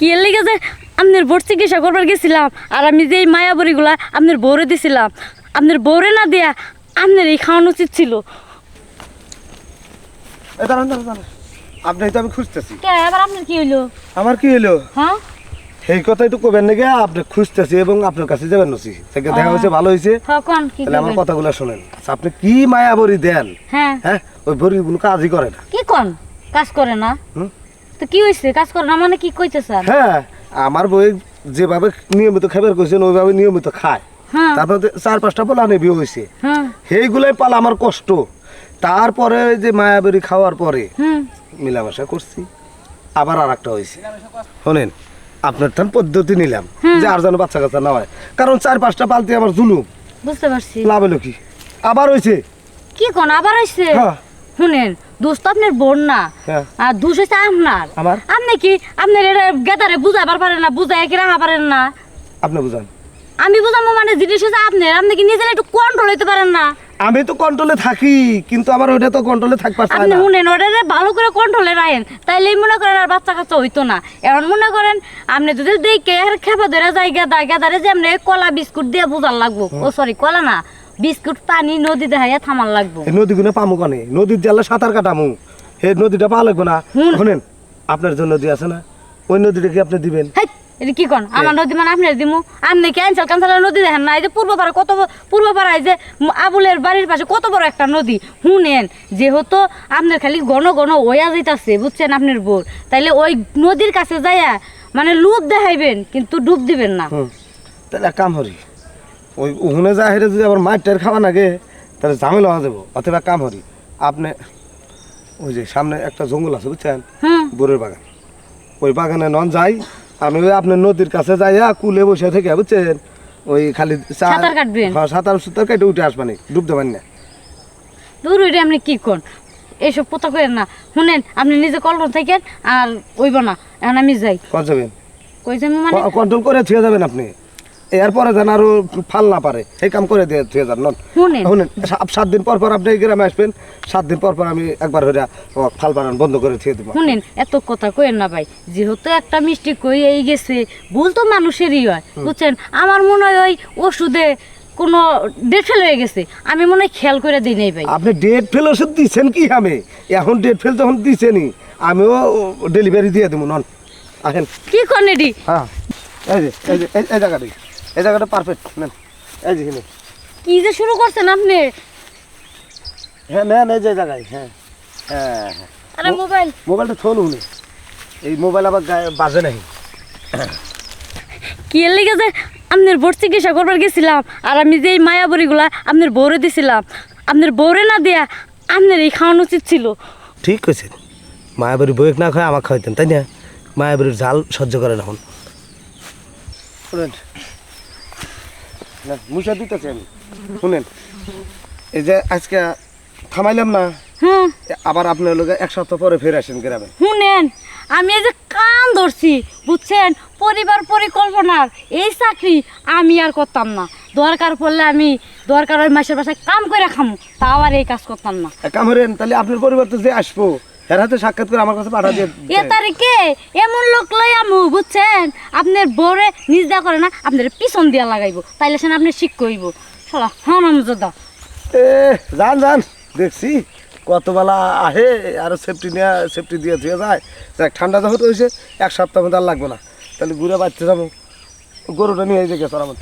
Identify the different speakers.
Speaker 1: কি এর লেগে যে আপনার বোর চিকিৎসা করবার গেছিলাম আর আমি যে এই মায়াবড়িগুলা আপনার বউরে দিছিলাম আপনার বউরে না দেয়া আপনার এই খাওয়ানো উচিত ছিল।
Speaker 2: এ দাঁড়ান দাঁড়ান দাঁড়ান। আপনি তো আমি খুঁজতেছি।
Speaker 1: কে আপনার কি হইল?
Speaker 2: আমার কি হলো
Speaker 1: হ্যাঁ?
Speaker 2: এই কথাই তো কবেন নাকি আপনি খুঁজতেছি এবং আপনার কাছে যাবেন নসি। থেকে দেখা হয়েছে ভালো হয়েছে।
Speaker 1: হ্যাঁ কি
Speaker 2: তাহলে আমার? কথাগুলো শোনেন। আচ্ছা আপনি কি মায়া বড়ি দেন?
Speaker 1: হ্যাঁ।
Speaker 2: হ্যাঁ? ওই বড়ি কোনো কাজই করে না।
Speaker 1: কি কোন? কাজ করে না?
Speaker 2: হুম?
Speaker 1: তো কি কাজ করে না মানে কি কইতে স্যার
Speaker 2: হ্যাঁ আমার বই যেভাবে নিয়মিত খাবার কইছেন ওইভাবে নিয়মিত খায়।
Speaker 1: হ্যাঁ।
Speaker 2: তারপর চার পাঁচটা পোলা নেবি
Speaker 1: হ্যাঁ।
Speaker 2: সেইগুলাই পালা আমার কষ্ট। তারপরে যে মায়াবরি খাওয়ার পরে মিলামেশা করছি। আবার আর একটা হয়েছে শোনেন আপনার থান পদ্ধতি নিলাম যে আর যেন বাচ্চা কাচ্চা না হয়। কারণ চার পাঁচটা পালতে আমার জুলুম।
Speaker 1: বুঝতে পারছি।
Speaker 2: লাভ হলো কি? আবার হয়েছে
Speaker 1: কি কোন? আবার হয়েছে
Speaker 2: হ্যাঁ।
Speaker 1: শুনেন আপনার বোন না
Speaker 2: হ্যাঁ।
Speaker 1: আর দোষ হচ্ছে আপনার। আপনি কি আপনার এটা গেদারে বুঝাবার পারেন না কি রাখা পারেন না?
Speaker 2: আপনি বুঝান।
Speaker 1: আমি বুঝাবো মানে জিনিস হচ্ছে আপনার আপনি কি নিজের একটু কন্ট্রোল হইতে পারেন না?
Speaker 2: আমি তো কন্ট্রোলে থাকি কিন্তু আমার ওইটা তো কন্ট্রোলে থাকবার
Speaker 1: আপনি শুনেন ভালো করে কন্ট্রোলে রাখেন তাইলেই মনে করেন আর বাচ্চা কাচ্চা হইতো না। এখন মনে করেন আপনি যদি দেখে আর খেপা ধরে যায় গেদা গেদারে যে আপনি কলা বিস্কুট দিয়ে বুঝার লাগবো। ও সরি কলা না। বিস্কুট পানি নদী দেখাইয়া থামার লাগবো।
Speaker 2: এই নদীগুলো পামু কনে? নদীর জালে সাঁতার কাটামু সেই নদীটা পা লাগবো না। শোনেন আপনার জন্য নদী আছে না ওই নদীটা কি আপনি দিবেন?
Speaker 1: এটা কি কোন? আমার নদী মানে আপনার দিমু? আপনি ক্যান্সেল ক্যান্সেল নদী দেখেন না? এই যে পূর্ব পাড়া কত ব- পূর্ব পাড়ায় যে আবুলের বাড়ির পাশে কত বড় একটা নদী। শুনেন যেহেতু আপনার খালি ঘন ঘন ওয়া যাইতাছে বুঝছেন আপনার বোর? তাইলে ওই নদীর কাছে যাইয়া মানে লুপ দেখাইবেন কিন্তু ডুব দিবেন না।
Speaker 2: তাহলে কাম হরি ওই ওখানে যা হেরে যদি আবার মাছ টের খাওয়া নাগে তাহলে ঝামেলা হওয়া যাব অথবা কাম হরি আপনি ওই যে সামনে একটা জঙ্গল আছে বুঝছেন?
Speaker 1: হুম
Speaker 2: বোরের বাগান। ওই বাগানে নন যাই আমি ওই আপনার নদীর কাছে যাইয়া কুলে বসে থেকে বুঝছেন? ওই খালি
Speaker 1: সাঁতার কাটবেন?
Speaker 2: হ্যাঁ, সাঁতার সুতার কেটে উঠে আসবানি ডুব দেবেন না।
Speaker 1: দূর ওইটা আপনি কি কোন এইসব পোতা করেন না। শুনেন আপনি নিজে কল্পনা থাকেন আর ওইব না এখন আমি যাই।
Speaker 2: কত যাবেন?
Speaker 1: কই যাব মানে?
Speaker 2: কন্ট্রোল করে থুয়ে যাবেন আপনি। এরপরে যেন আরও ফাল না পারে। এই কাম করে দিয়ে থুয়ে যান নন।
Speaker 1: শুনেন।
Speaker 2: সাত দিন পর পর আপনি গ্রামে আসবেন সাত দিন পর পর আমি একবার হইয়া ফাল বানান বন্ধ করে থুয়ে দিব।
Speaker 1: শুনেন এত কথা কইেন না ভাই যেহেতু একটা মিষ্টি কই এই গেছে ভুল তো মানুষেরই হয় বুঝছেন? আমার মনে হয় ওই ওষুধে কোনো ডেট ফেল হয়ে গেছে আমি মনে হয় খেয়াল করে দিই নাই ভাই।
Speaker 2: আপনি ডেট ফেল ওষুধ দিচ্ছেন কি আমি? এখন ডেট ফেল যখন দিচ্ছেনই আমিও ডেলিভারি দিয়ে দেবো নন। আসেন।
Speaker 1: কি করেন এটি
Speaker 2: হ্যাঁ। এই যে এই যে এই জায়গাটি। এই জায়গাটা পারফেক্ট নেন। এই যে এখানে।
Speaker 1: কি যে শুরু করছেন আপনি?
Speaker 2: হ্যাঁ নেন এই যে জায়গায় হ্যাঁ। হ্যাঁ হ্যাঁ।
Speaker 1: আরে মোবাইল।
Speaker 2: মোবাইলটা থলু নি এই মোবাইল আবার বাজে নাই
Speaker 1: কি এর লেগে যে আপনার বোর চিকিৎসা করবার গেছিলাম আর আমি যে এই মায়াবড়িগুলা আপনার বউরে দিছিলাম আপনার বউরে না দেয়া আপনার এই খাওয়ানো উচিত ছিল।
Speaker 2: ঠিক কইছেন মায়াবরী বইক না খায় আমাকে খাইতেন তাই না? মায়াবরীর ঝাল সহ্য করে না এখন। মুসা দিতেছি আমি। শুনেন এই যে আজকে থামাইলাম না
Speaker 1: হুম।
Speaker 2: আবার আপনার লোক এক সপ্তাহ পরে ফিরে আসেন গ্রামে।
Speaker 1: শুনেন আমি এই যে কান ধরছি বুঝছেন? পরিবার পরিকল্পনার এই চাকরি আমি আর করতাম না। দরকার পড়লে আমি দরকার ওই মাসের বাসায় কাম করে খামু তাও আর এই কাজ করতাম না।
Speaker 2: কাম করেন তাহলে আপনার পরিবর্তে যে আসব এর হাতে সাক্ষাৎ করে আমার কাছে পাঠা দিয়ে
Speaker 1: এ তারিখে এমন লোক লই আমু বুঝছেন? আপনার বউরে নিজ দেওয়া করে না আপনার পিছন দিয়া লাগাইবো। তাইলে সেন আপনি শিখ কইব চলা হ্যাঁ দাও
Speaker 2: এ যান যান দেখছি। কত বেলা আহে আর সেফটি নিয়ে সেফটি দিয়ে ধুয়ে যায়। যাক ঠান্ডা যখন হয়েছে এক সপ্তাহ মধ্যে আর লাগবে না। তাহলে ঘুরে বাচ্চা যাব। গরুটা নিয়ে গেছে আমার